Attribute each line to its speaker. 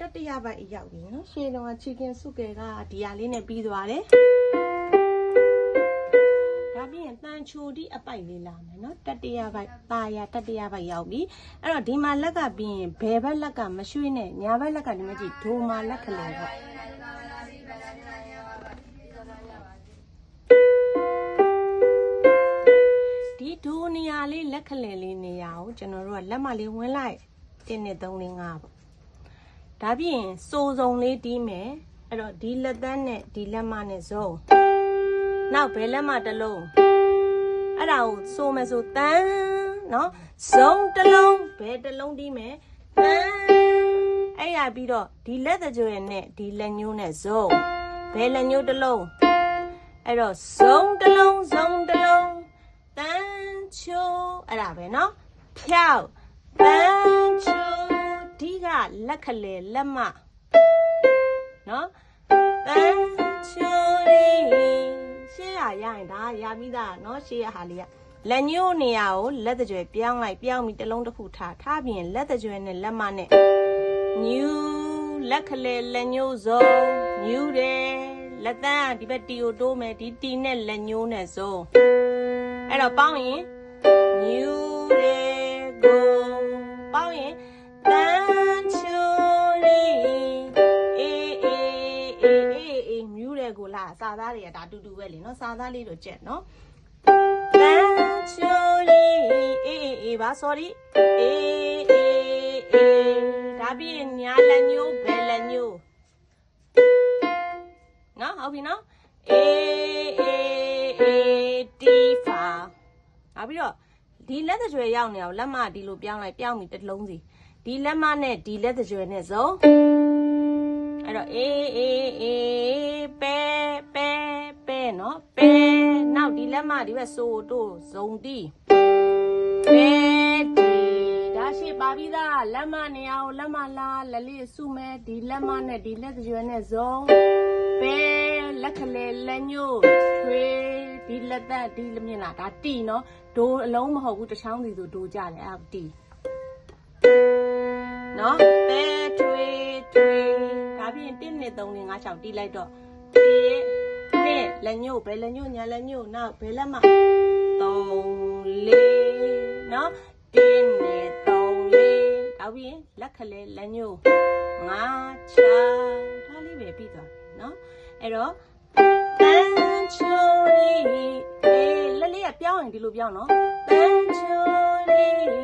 Speaker 1: တတိယဘိုက်ရောက်ပြီနော်ရှေ့တော့ချီကင်စုကယ်ကဒီဟာလေးနဲ့ပြီးသွားတယ်ဒါပြီးရင်တန်ချိုဒီအပိုက်လေးလာမယ်နော်တတိယဘိုက်ตาရတတိယဘိုက်ရောက်ပြီအဲ့တော့ဒီမှာလက်ကပြီးရင်ဘယ်ဘက်လက်ကမရွှေ့နဲ့ညာဘက်လက်ကဒီမကြည့်ဒိုမာလက်ကလေးပေါ့ဒီဒိုနေရာလေးလက်ခလဲလေးနေရာကိုကျွန်တော်တို့ကလက်မလေးဝင်လိုက်1နဲ့3 4 5ပေါ့ ဒါပြီးရင်စိုးစုံလေးတီးမယ်အဲ့တော့ဒီလက်သန်းနဲ့ဒီလက်မနဲ့ဇုံနောက်ဘယ်လက်မတစ်လုံးအဲ့ဒါကိုစိုးမယ်ဆိုတန်းနော်ဇုံတစ်လုံးဘယ်တစ်လုံးတီးမယ်တန်းအဲ့ရပြီးတော့ဒီလက်သကြွယ်နဲ့ဒီလက်ညိုးနဲ့ဇုံဘယ်လက်ညိုးတစ်လုံးအဲ့တော့ဇုံတစ်လုံးဇုံတစ်လုံးတန်းချိုးအဲ့ဒါပဲနော်ဖြောက်တန်းချိုးဒီက လက်ခလေလက်မနော်တန်းချိုးလေးရှေ့ရရရင်ဒါရပြီးသားနော်ရှေ့ရဟာလေးကလက်ညိုးနေရာကိုလက်တကြွယ်ပြောင်းလိုက်ပြောင်းပြီးတစ်လုံးတစ်ခုထားထားပြီးရင်လက်တကြွယ်နဲ့လက်မနဲ့ new လက်ခလေလက်ညိုးစုံ new တယ်လက်တန်းဒီဘက်တီကိုတိုးမယ်ဒီတီနဲ့လက်ညိုးနဲ့စုံအဲ့တော့ပေါင်းရင် new တယ်ကိုပေါင်းရင်တန်း စာသားတွေကဒါတူတူပဲလေနော်စာသားလေးတို့ကြက်နော်တန်းချိုလေးအေးအေးအေးပါ sorry အေးအေးအေးဒါပြီးရင်ညာလက်ညိုးဘယ်လက်ညိုးနော်ဟုတ်ပြီနော်အေးအေးအေးတီဖာနောက်ပြီးတော့ဒီလက်သကြွယ်ရောက်နေအောင်လက်မဒီလိုပြောင်းလိုက်ပြောင်းပြီးတစ်လုံးစီဒီလက်မနဲ့ဒီလက်သကြွယ်နဲ့စုံ ဒီလက်မဒီဘက်ဆိုတို့ဇုံတီပဲတီဒါရှိပါပြီးသားလက်မနေအောင်လက်မလားလက်လေးစုမဲဒီလက်မနဲ့ဒီလက်သကြွယ်နဲ့ဇုံပဲလက်ခလေလက်ညို့ထွေးဒီလက်သက်ဒီလက်မြင်လားဒါတီနော်ဒိုးအလုံးမဟုတ်ဘူးတစ်ချောင်းစီဆိုဒိုးကြတယ်အဲ့ဒါတီနော်ပဲထွေးထွေးဒါပြီးရင်1နှစ်3နှစ်5 6တီးလိုက်တော့တီနှစ် လက်ညို့ဘယ်လက်ညို့ညာလက်ညို့နောက်ဘယ်လက်မ3 4နော်1နှစ်3 4ဒါပြီးရင်လက်ခလေလက်ညို့5 6ဒါလေးပဲပြီးသွားပြီနော်အဲ့တော့တန်ချိုလေးအေးလက်လေးကပြောင်းရင်ဒီလိုပြောင်းနော်တန်ချိုလေးအေးအေ